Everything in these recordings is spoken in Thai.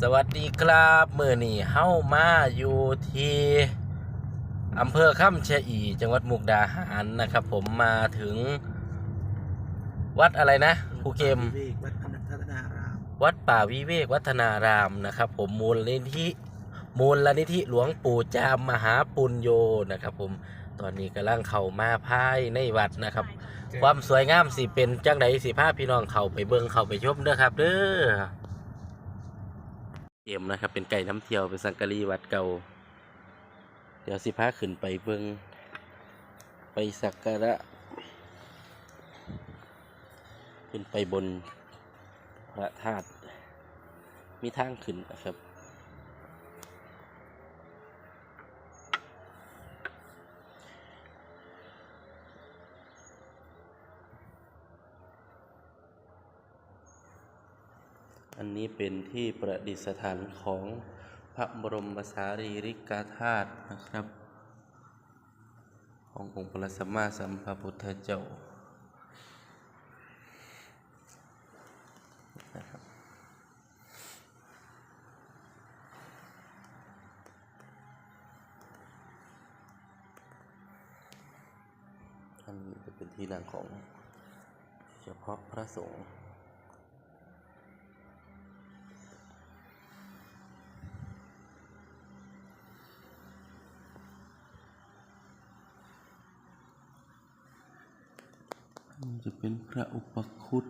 สวัสดีครับเมื่อนี้เฮ้ามาอยู่ที่อำเภอค่ำเชะอีจังหวัดมุกดาหารนะครับ ผมมาถึง วัดอะไรนะภูเก็มวิเวกวัดพัฒนารามวัดป่าวิเวกวัฒนารามนะครับ ผมมูลนิธิมูลนิธิหลวงปู่จามมหาปุญโยนะครับ ผมตอนนี้กำลังเข้ามาภายในวัดนะครับ ความสวยงามสิเป็นจังไดสิพาพี่น้องเข้าไปเบิ่งเข้าไปชมเด้อครับเด้อ เอ็มนะครับ เป็นไก่น้ำเที่ยว เป็นสังกะรีวัดเก่า เดี๋ยวสิพาขึ้นไปเบิ่งไปสักการะขึ้นไปบนพระธาตุมีทางขึ้นนะครับ อันนี้เป็นที่ประดิษฐานของพระบรมสารีริกธาตุนะครับ ขององค์พระสัมมาสัมพุทธเจ้านะครับอันนี้จะเป็นที่นั่งของเฉพาะพระสงฆ์ จะเป็นพระอุปคุตน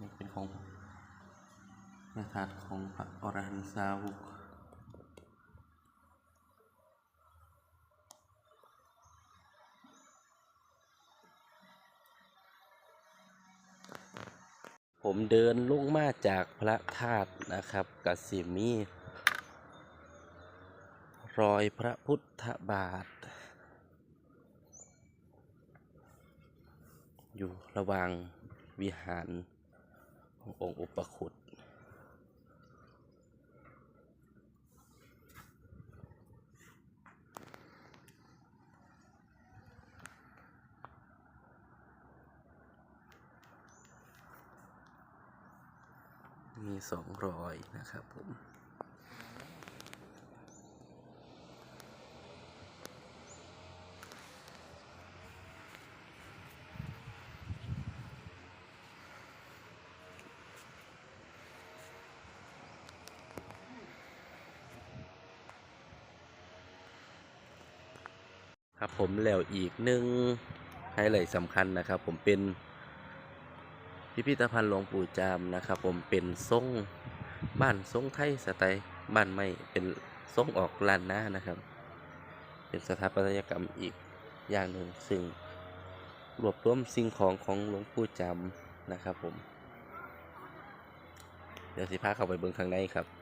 นี้เป็นของพระธาตุของพระอรหันตสาวกผมเดินลงมาจากพระธาตุนะครับกสิมี รอยพระพุทธบาท อยู่ระหว่างวิหารขององค์อุปคุตมีสองรอยนะครับผม ครับผมแล้วอีกหนึ่งไฮไลท์สำคัญนะครับ ผมเป็นพิพิธภัณฑ์หลวงปู่จามนะครับ ผมเป็นทรงบ้านทรงไทยสไตล์บ้านไม่เป็นทรงออกลานหน้านะครับ เป็นสถาปัตยกรรมอีกอย่างหนึ่งซึ่งรวบรวมสิ่งของของหลวงปู่จามนะครับผม เดี๋ยวสิพาเข้าไปเบิ่งข้างในครับ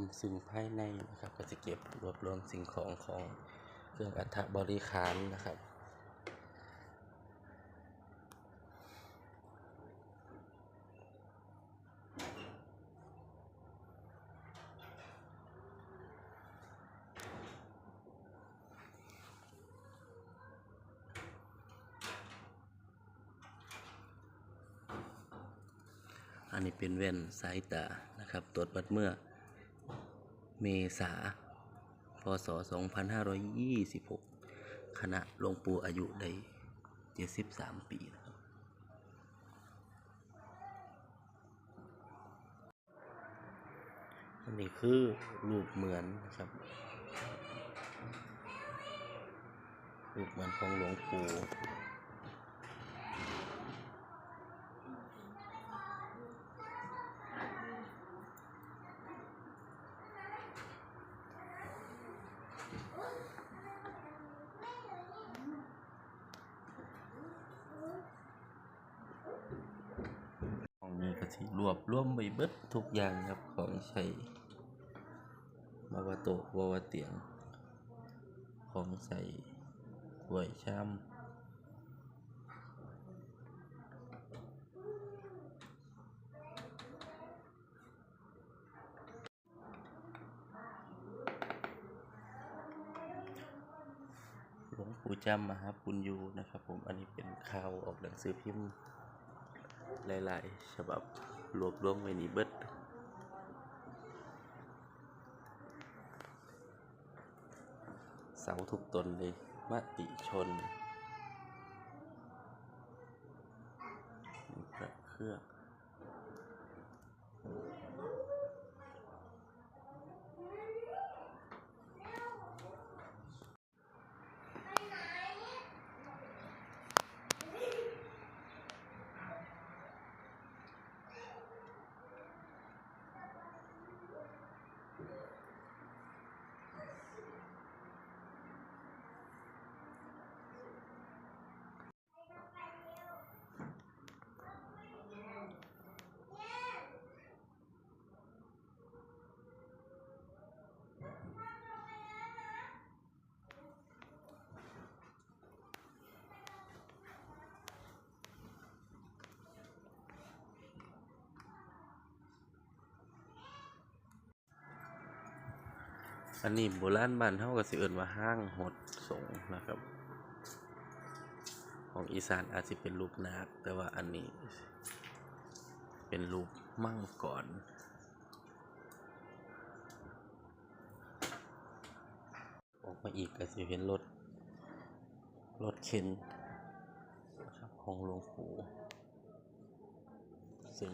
มสิ่งภายในนะครับ ก็จะเก็บรวบรวมสิ่งของของเครื่องอัฐบริคารนะครับอันนี้เป็นแว่นสายตานะครับ ตรวจวัดเมื่อ เมษา พศ 2526 คณะหลวงปู่อายุได้73 ปีนะครับอันนี้คือรูปเหมือนนะครับรูปเหมือนของหลวงปู่ ก็สิรวบรวมไปเบิดทุกอย่างครับของใช้มาวาโตะวาวาเตียง ของใส่ถ้วยชามหลวงปู่จำมาครับคุณยูนะครับ ผมอันนี้เป็นข่าวออกหนังสือพิมพ์ หลาย ๆ ฉบับรวบรวมไว้นี่เบิดเสาทุกตนเลยมติชนพระเครื่อง อันนี้โบราณบ้านเฮาก็สิเอิ้นว่าห้างหดสงนะครับ ของอีสานอาจสิเป็นรูปนาคแต่ว่าอันนี้เป็นรูปมั่งกรอนออกมาอีกก็สิเห็นรถ รถเข็นนะครับของหลวงปู่ซึ่ง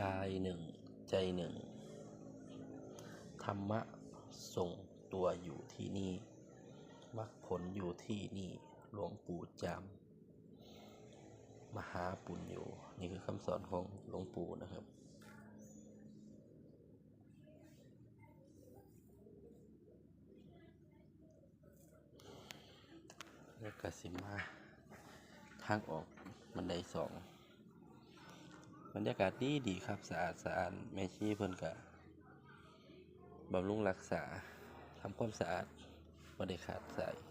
กายหนึ่ง ใจหนึ่ง ธรรมะทรงตัวอยู่ที่นี่มรรคผลอยู่ที่นี่หลวงปู่จามมหาปุญโญนี่คือคำสอนของหลวงปู่นะครับแล้วก็สิมาทางออกบันไดสองบรรยากาศดีดีครับสะอาดสะอาดแม่ชีเพิ่นกะ บำรุงรักษาทำความสะอาดบริขาดสาย